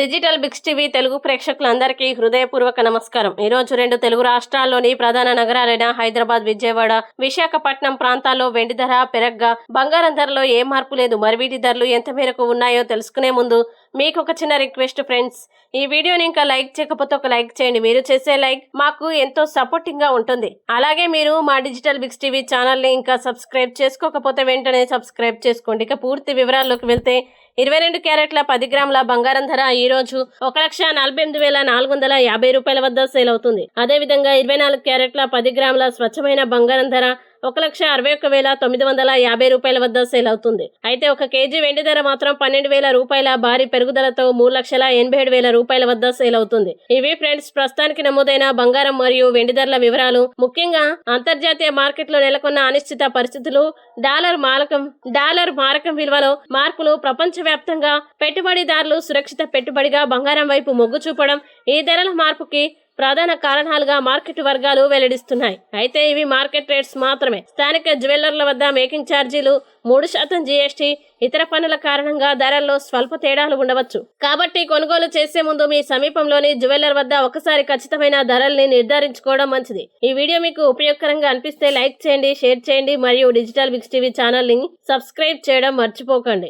Digital Biggs TV Telugu ప్రేక్షకులందరికీ హృదయపూర్వక నమస్కారం. ఈ రోజు రెండు తెలుగు రాష్ట్రాల్లోని ప్రధాన నగరాలైన హైదరాబాద్ విజయవాడ విశాఖపట్నం ప్రాంతాల్లో వెండి ధర పెరగ్గా బంగారం ధరలో ఏ మార్పు లేదు. మరి వీటి ధరలు ఎంత మేరకు ఉన్నాయో తెలుసుకునే ముందు మీకు ఒక చిన్న రిక్వెస్ట్ ఫ్రెండ్స్. ఈ వీడియోని ఇంకా లైక్ చేయకపోతే ఒక లైక్ చేయండి. మీరు చేసే లైక్ మాకు ఎంతో సపోర్టింగ్గా ఉంటుంది. అలాగే మీరు మా డిజిటల్ బిగ్స్ టీవీ ఛానల్ని ఇంకా సబ్స్క్రైబ్ చేసుకోకపోతే వెంటనే సబ్స్క్రైబ్ చేసుకోండి. ఇక పూర్తి వివరాల్లోకి వెళ్తే ఇరవై రెండు క్యారెట్ల పది గ్రాముల బంగారం ధర ఈ రోజు ఒక లక్ష నలభై ఎనిమిది వేల నాలుగు వందల యాభై రూపాయల వద్ద సేల్ అవుతుంది. అదే విధంగా ఇరవై నాలుగు క్యారెట్ల పది గ్రాముల స్వచ్ఛమైన బంగారం ధర ఒక లక్ష అరవై ఒక్క వేల తొమ్మిది వందల యాభై రూపాయల వద్ద సేల్ అవుతుంది. అయితే ఒక కేజీ వెండి ధర మాత్రం పన్నెండు వేల రూపాయల భారీ పెరుగుదలతో మూడు లక్షల ఎనభై ఏడు వేల రూపాయల వద్ద సేల్ అవుతుంది. ఇవి ఫ్రెండ్స్ ప్రస్తుతానికి నమోదైన బంగారం మరియు వెండి ధరల వివరాలు. ముఖ్యంగా అంతర్జాతీయ మార్కెట్లో నెలకొన్న అనిశ్చిత పరిస్థితులు డాలర్ మారకం డాలర్ మారకం విలువలో మార్పులు ప్రపంచవ్యాప్తంగా పెట్టుబడిదారులు సురక్షిత పెట్టుబడిగా బంగారం వైపు మొగ్గు చూపడం ఈ ధరల మార్పుకి ప్రధాన కారణాలుగా మార్కెట్ వర్గాలు వెల్లడిస్తున్నాయి. అయితే ఇవి మార్కెట్ రేట్స్ మాత్రమే. స్థానిక జ్యువెల్లర్ల వద్ద మేకింగ్ ఛార్జీలు మూడు శాతం జీఎస్టీ ఇతర పన్నుల కారణంగా ధరల్లో స్వల్ప తేడాలు ఉండవచ్చు. కాబట్టి కొనుగోలు చేసే ముందు మీ సమీపంలోని జ్యువెల్లర్ వద్ద ఒకసారి ఖచ్చితమైన ధరల్ని నిర్ధారించుకోవడం మంచిది. ఈ వీడియో మీకు ఉపయోగకరంగా అనిపిస్తే లైక్ చేయండి షేర్ చేయండి మరియు డిజిటల్ బిక్స్ టీవీ ఛానల్ని సబ్స్క్రైబ్ చేయడం మర్చిపోకండి.